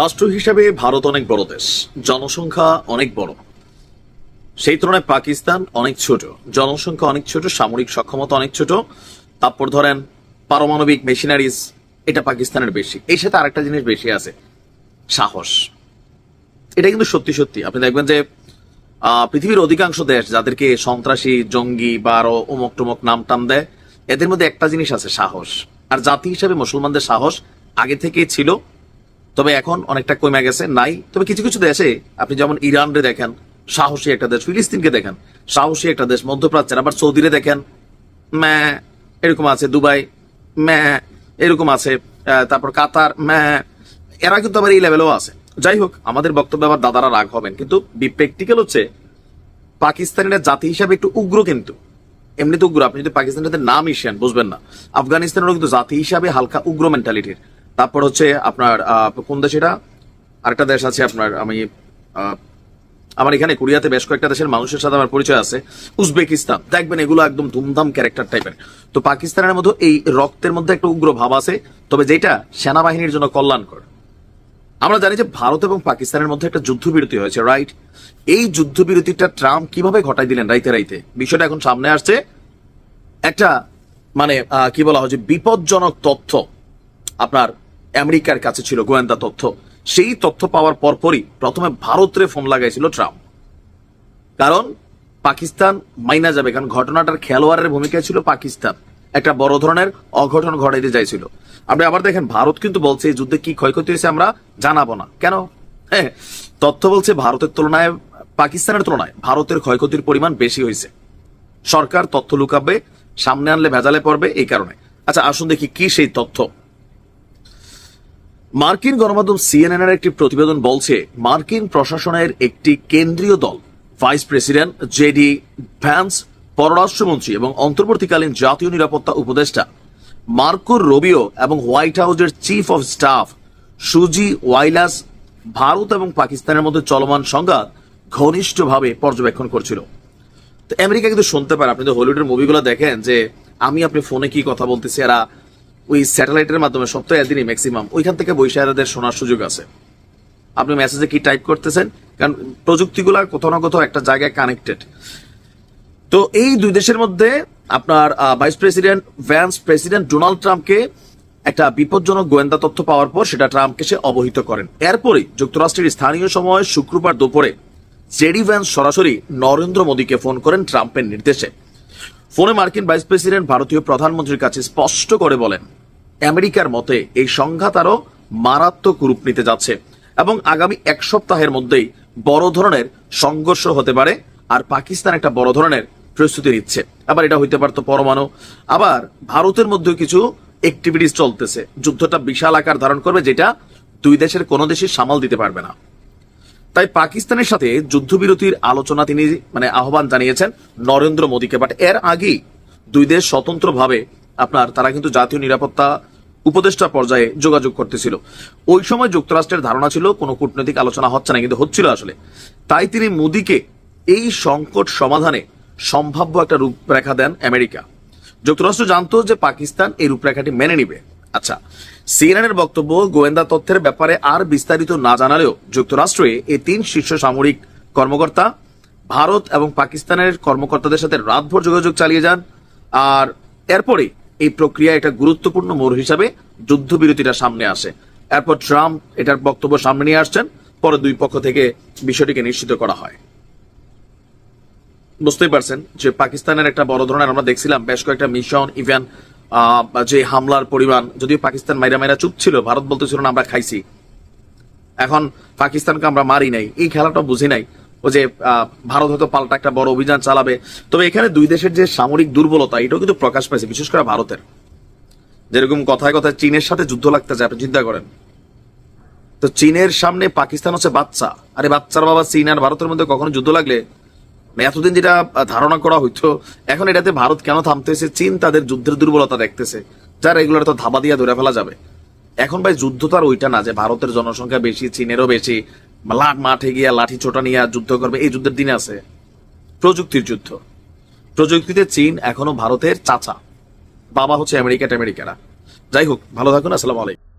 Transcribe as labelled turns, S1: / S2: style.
S1: রাষ্ট্র হিসাবে ভারত অনেক বড় দেশ, জনসংখ্যা অনেক বড়। সেই তুলনায় পাকিস্তান অনেক ছোট, জনসংখ্যা অনেক ছোট, সামরিক সক্ষমতা অনেক ছোট। তারপর ধরেন, পারমাণবিক মেশিনারিজ, এটা পাকিস্তানের বেশি। এই সাথে আরেকটা জিনিস বেশি আছে, সাহস। এটা কিন্তু সত্যি সত্যি। আপনি দেখবেন যে পৃথিবীর অধিকাংশ দেশ যাদেরকে সন্ত্রাসী, জঙ্গি বা আরও অমুক টমক নাম টাম দেয়, এদের মধ্যে একটা জিনিস আছে, সাহস। আর জাতি হিসাবে মুসলমানদের সাহস আগে থেকেই ছিল তবে এখন অনেকটা কমে গেছে, নাই। তবে কিছু কিছু দেশে আপনি যেমন ইরানরে দেখেন, সাহসী একটা দেশ, ফিলিস্তিনকে দেখেন, সাহসী একটা দেশ, মধ্যপ্রাচ্যের, আবার সৌদিরে দেখেন, ম্যা, এরকম আছে দুবাই, ম্যা, এরকম আছে তারপর কাতার, ম্যা, এরা কিন্তু আবার এই লেভেলেও আছে। যাই হোক, আমাদের বক্তব্য আবার দাদারা রাগ হবেন, কিন্তু প্র্যাকটিক্যাল হচ্ছে, পাকিস্তানিরা জাতি হিসাবে একটু উগ্র কিন্তু। এমনিতে উগ্র, আপনি যদি পাকিস্তানের নাম ইসেন বুঝবেন না। আফগানিস্তানেরও কিন্তু জাতি হিসাবে হালকা উগ্র মেন্টালিটির তারপর হচ্ছে আপনার কোন দেশ এটা? আরেকটা দেশ আছে আপনার, আমি আমার এখানে কোরিয়াতে বেশ কয়েকটা দেশের মানুষের সাথে আমার পরিচয় আছে। উজবেকিস্তান। দেখবেন এগুলো একদম ধুমধাম ক্যারেক্টার টাইপের। তো পাকিস্তানের মধ্যে এই রক্তের মধ্যে একটা উগ্র ভাব আছে, তবে যেটা সেনাবাহিনীর জন্য কল্যাণকর। আমরা জানি যে ভারত এবং পাকিস্তানের মধ্যে একটা যুদ্ধবিরতি হয়েছে রাইট এই যুদ্ধবিরতিটা ট্রাম্প কীভাবে ঘটাই দিলেন রাইতে রাইতে? বিষয়টা এখন সামনে আসছে। একটা মানে কি বলা হয় যে বিপজ্জনক তথ্য আপনার আমেরিকার কাছে ছিল গোয়েন্দা তথ্য। সেই তথ্য পাওয়ার পরপরই প্রথমে ভারতরে ফোন লাগাইছিল ট্রাম্প। কারণ পাকিস্তান মাইনা যাবে, কারণ ঘটনাটার খেলোয়াড়ের ভূমিকায় ছিল পাকিস্তান। একটা বড় ধরনের অঘটন ঘটাইতে চাইছিল। আপনি আবার দেখেন, ভারত কিন্তু বলছে, এই যুদ্ধে কি ক্ষয়ক্ষতি হয়েছে আমরা জানাব না। কেন? হ্যাঁ তথ্য বলছে, ভারতের তুলনায়, পাকিস্তানের তুলনায় ভারতের ক্ষয়ক্ষতির পরিমাণ বেশি হয়েছে। সরকার তথ্য লুকাবে, সামনে আনলে ভেজালে পড়বে এই কারণে। আচ্ছা আসুন দেখি কি সেই তথ্য। মার্কিন গণমাধ্যম সিএনএন এর একটি প্রতিবেদন বলছে, মার্কিন প্রশাসনের একটি কেন্দ্রীয় দল, ভাইস প্রেসিডেন্ট জেডি ভ্যান্স, পররাষ্ট্রমন্ত্রী এবং অন্তর্বর্তীকালীন জাতীয় নিরাপত্তা উপদেষ্টা মার্কো রবিও এবং হোয়াইট হাউসের চিফ অফ স্টাফ সুজি ওয়াইলাস ভারত এবং পাকিস্তানের মধ্যে চলমান সংঘাত ঘনিষ্ঠভাবে পর্যবেক্ষণ করছিল। তো আমেরিকা কিন্তু শুনতে পারে, আপনি তো হলিউডের মুভিগুলো দেখেন যে, আমি আপনি ফোনে কি কথা বলতেছি, এরা ওই স্যাটেলাইটের মাধ্যমে সপ্তাহে একদিনই ম্যাক্সিমাম ওইখান থেকে বৈশা শোনার সুযোগ আছে। আপনি মেসেজে কি টাইপ করতেছেন? কারণ প্রযুক্তিগুলা কোথাও না কোথাও একটা জায়গায় কানেক্টেড তো এই দুই দেশের মধ্যে আপনার vice president Vance president Donald ট্রাম্পকে একটা বিপজ্জনক গোয়েন্দা তথ্য পাওয়ার পর সেটা ট্রাম্পকে সে অবহিত করেন। এরপরই যুক্তরাষ্ট্রের স্থানীয় সময় শুক্রবার দুপুরে জেডি ভ্যান্স সরাসরি নরেন্দ্র মোদীকে ফোন করেন ট্রাম্পের নির্দেশে। ফোনে মার্কিন ভাইস প্রেসিডেন্ট ভারতীয় প্রধানমন্ত্রীর কাছে স্পষ্ট করে বলেন, আমেরিকার মতে এই সংঘাত আরও মারাত্মক রূপ নিতে যাচ্ছে এবং আগামী এক সপ্তাহের মধ্যেই বড় ধরনের সংঘর্ষ হতে পারে আর পাকিস্তান একটা বড় ধরনের প্রস্তুতি নিচ্ছে। আবার এটা হইতে পারতো পরমাণু। আবার ভারতের মধ্যেও কিছু অ্যাক্টিভিটিস চলতেছে। যুদ্ধটা বিশাল আকার ধারণ করবে যেটা দুই দেশের কোনো দেশই সামাল দিতে পারবে না। তাই পাকিস্তানের সাথে যুদ্ধবিরতির আলোচনা তিনি মানে আহ্বান জানিয়েছেন নরেন্দ্র মোদীকে। বাট এর আগেই দুই দেশ স্বতন্ত্রভাবে আপনার, তারা কিন্তু জাতীয় নিরাপত্তা উপদেষ্টা পর্যায়ে যোগাযোগ করতেছিল। ওই সময় যুক্তরাষ্ট্রের ধারণা ছিল, কোনো কূটনৈতিক আলোচনা হচ্ছে না, কিন্তু হচ্ছিল আসলে। তাই তিনি মোদীকে এই সংকট সমাধানে সম্ভাব্য একটা রূপরেখা দেন আমেরিকা। যুক্তরাষ্ট্র জানতো যে পাকিস্তান এই রূপরেখাটি মেনে নিবে। আচ্ছা সিএনএন এর বক্তব্য গোয়েন্দা তথ্যের ব্যাপারে আর বিস্তারিত না জানালেও যুক্তরাষ্ট্রে এই তিন শীর্ষ সামরিক কর্মকর্তা, ভারত এবং পাকিস্তানের কর্মকর্তাদের সাথে রাতভর যোগাযোগ চালিয়ে যান। আর এরপরে এই প্রক্রিয়া একটা গুরুত্বপূর্ণ মোড় হিসাবে যুদ্ধবিরতিটা সামনে আসে। এরপর ট্রাম্প এটার বক্তব্য সামনে নিয়ে আসছেন, পরে দুই পক্ষ থেকে বিষয়টিকে নিশ্চিত করা হয়। বুঝতেই পারছেন যে পাকিস্তানের একটা বড় ধরনের আমরা দেখছিলাম, বেশ কয়েকটা মিশন, ইভেন যে হামলার পরিমাণ, যদিও পাকিস্তান মাইরা মাইরা চুপ ছিল, ভারত বলতেছিল না, আমরা খাইছি। এখন পাকিস্তানকে আমরা মারি নাই। এই খেলাটা বুঝি নাই, ও যে ভারত হয়তো পাল্টা একটা বড় অভিযান চালাবে। তবে এখানে দুই দেশের যে সামরিক দুর্বলতা, এটাও কিন্তু প্রকাশ পাইছে, বিশেষ করে ভারতের। যেরকম কথায় কথায় চীনের সাথে যুদ্ধ লাগতেছে আপনি চিন্তা করেন। তো চীনের সামনে পাকিস্তান হচ্ছে বাচ্চা। আরে বাচ্চার বাবা, চীন আর ভারতের মধ্যে কখনো যুদ্ধ লাগলে এতদিন যেটা ধারণা করা হইতো, এখন এটাতে ভারত কেন থামতেছে? চীন তাদের যুদ্ধের দুর্বলতা দেখতেছে। যার এগুলোর তো ধাবা দিয়ে ধরে ফেলা যাবে। এখন ভাই যুদ্ধ তো আর ওইটা না যে ভারতের জনসংখ্যা বেশি, চীনেরও বেশি, লাট মাঠে গিয়া লাঠি ছোটা নিয়ে যুদ্ধ করবে, এই যুদ্ধের দিন আছে। প্রযুক্তির যুদ্ধ। প্রযুক্তিতে চীন এখনও ভারতের চাচা। বাবা হচ্ছে আমেরিকা আমেরিকারা। যাই হোক, ভালো থাকুন, আসসালামু আলাইকুম।